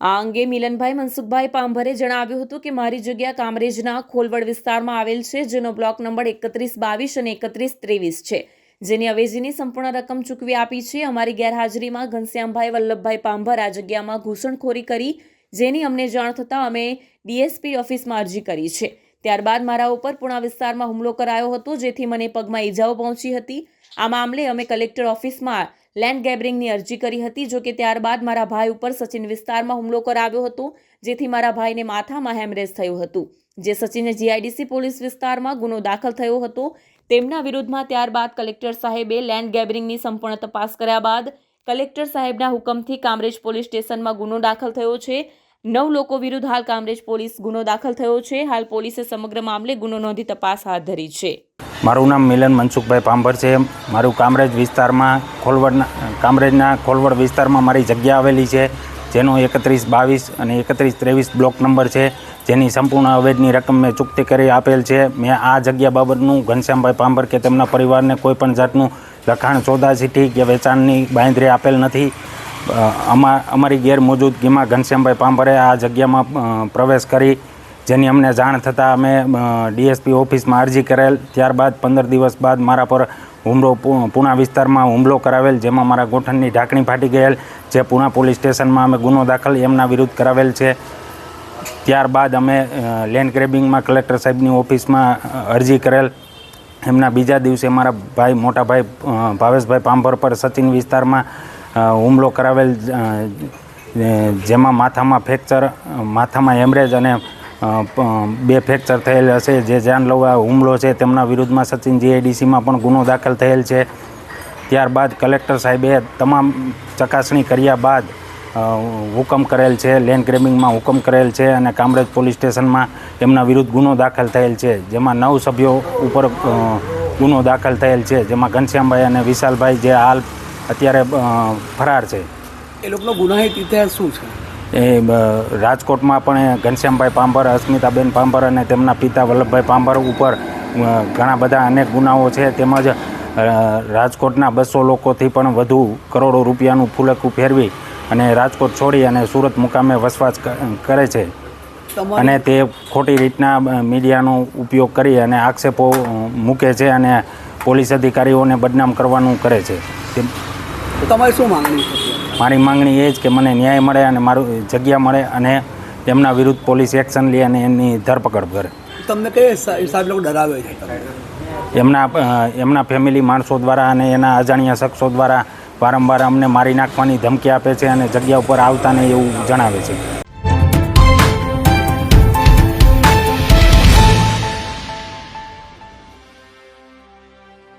આ અંગે મિલનભાઈ મનસુખભાઈ પાંભરે જણાવ્યું હતું કે મારી જગ્યા કામરેજના ખોલવડ વિસ્તારમાં આવેલ છે, જેનો બ્લોક નંબર એકત્રીસ બાવીસ અને એકત્રીસ ત્રેવીસ છે. જેની અવેજીની સંપૂર્ણ રકમ ચૂકવી આપી છે. અમારી ગેરહાજરીમાં ઘનશ્યામભાઈ વલ્લભભાઈ પાંભર આ જગ્યામાં ઘૂસણખોરી કરી, જેની અમને જાણ થતાં અમે ડીએસપી ઓફિસમાં અરજી કરી છે. ત્યારબાદ મારા ઉપર પુણા વિસ્તારમાં હુમલો કરાયો હતો, જેથી મને પગમાં ઈજાઓ પહોંચી હતી. આ મામલે અમે કલેક્ટર ઓફિસમાં લેન્ડ ગેબરિંગની અરજી કરી હતી, જો કે ત્યારબાદ મારા ભાઈ ઉપર સચિન વિસ્તારમાં હુમલો કરાવ્યો હતો, જેથી મારા ભાઈને માથામાં હેમરેજ થયું હતું. જે સચિને જીઆઈડીસી પોલીસ વિસ્તારમાં ગુનો દાખલ થયો હતો, તેમના વિરુદ્ધમાં ત્યારબાદ કલેક્ટર સાહેબે લેન્ડ ગેબરિંગની સંપૂર્ણ તપાસ કર્યા બાદ કલેક્ટર સાહેબના હુકમથી કામરેજ પોલીસ સ્ટેશનમાં ગુનો દાખલ થયો છે. નવ લોકો વિરુદ્ધ હાલ કામરેજ પોલીસ ગુનો દાખલ થયો છે. હાલ પોલીસે સમગ્ર મામલે ગુનો નોંધી તપાસ હાથ ધરી છે. મારું નામ મિલન મનસુખભાઈ પાંભર છે. મારું કામરેજ વિસ્તારમાં ખોલવડના, કામરેજના ખોલવડ વિસ્તારમાં મારી જગ્યા આવેલી છે. જેનો એકત્રીસ બાવીસ અને એકત્રીસ ત્રેવીસ બ્લોક નંબર છે. જેની સંપૂર્ણ અવેજની રકમ મેં ચૂકતી કરી આપેલ છે. મેં આ જગ્યા બાબતનું ઘનશ્યામભાઈ પાંભર કે તેમના પરિવારને કોઈપણ જાતનું લખાણ, સોદા, ચીઠી કે વેચાણની બાંધરી આપેલ નથી. અમા, અમારી ગેરમોજૂદગીમાં ઘનશ્યામભાઈ પાંભરે આ જગ્યામાં પ્રવેશ કરી જેની અમને જાણ થતાં અમે ડીએસપી ઓફિસમાં અરજી કરેલ. ત્યારબાદ પંદર દિવસ બાદ મારા પર હુમલો પુણા વિસ્તારમાં હુમલો કરાવેલ, જેમાં મારા ગોઠણની ઢાંકણી ફાટી ગયેલ, જે પૂણા પોલીસ સ્ટેશનમાં અમે ગુનો દાખલ એમના વિરુદ્ધ કરાવેલ છે. ત્યારબાદ અમે લેન્ડ ગ્રેબિંગમાં કલેક્ટર સાહેબની ઓફિસમાં અરજી કરેલ. એમના બીજા દિવસે મારા ભાઈ, મોટા ભાઈ ભાવેશભાઈ પાંભર પર સચિન વિસ્તારમાં હુમલો કરાવેલ જેમાં માથામાં ફ્રેક્ચર માથામાં હેમરેજ અને બે ફ્રેક્ચર થયેલ હશે. જે જાનલેવા હુમલો છે તેમના વિરુદ્ધમાં સચિન જીઆઈડીસીમાં પણ ગુનો દાખલ થયેલ છે. ત્યારબાદ કલેક્ટર સાહેબે તમામ ચકાસણી કર્યા બાદ હુકમ કરેલ છે. લેન્ડ ગ્રેબિંગમાં હુકમ કરેલ છે અને કામરેજ પોલીસ સ્ટેશનમાં એમના વિરુદ્ધ ગુનો દાખલ થયેલ છે. જેમાં નવ સભ્યો ઉપર ગુનો દાખલ થયેલ છે. જેમાં ઘનશ્યામભાઈ અને વિશાલભાઈ જે હાલ અત્યારે ફરાર છે. એ લોકોનો ગુનાહિત ઇતિહાસ શું છે? એ રાજકોટમાં પણ ઘનશ્યામભાઈ પાંભર અસ્મિતાબેન પાંભર અને તેમના પિતા વલ્લભભાઈ પાંભર ઉપર ઘણા બધા અનેક ગુનાઓ છે. તેમજ રાજકોટના બસો લોકોથી પણ વધુ કરોડો રૂપિયાનું ફૂલકું ફેરવી અને રાજકોટ છોડી અને સુરત મુકામે વસવાટ કરે છે. અને તે ખોટી રીતના મીડિયાનો ઉપયોગ કરી અને આક્ષેપો મૂકે છે અને પોલીસ અધિકારીઓને બદનામ કરવાનું કરે છે. તમારી શું માંગણી છે? મારી માંગણી એ જ કે મને ન્યાય મળે અને મારું જગ્યા મળે અને તેમના વિરુદ્ધ પોલીસ એક્શન લે અને એમની ધરપકડ કરે. તમને કઈ હિસાબ લોકો ડરાવે છે એમના એમના ફેમિલી માણસો દ્વારા અને એના અજાણ્યા શખ્સો દ્વારા વારંવાર અમને મારી નાખવાની ધમકી આપે છે અને જગ્યા ઉપર આવતા ને એવું જણાવે છે.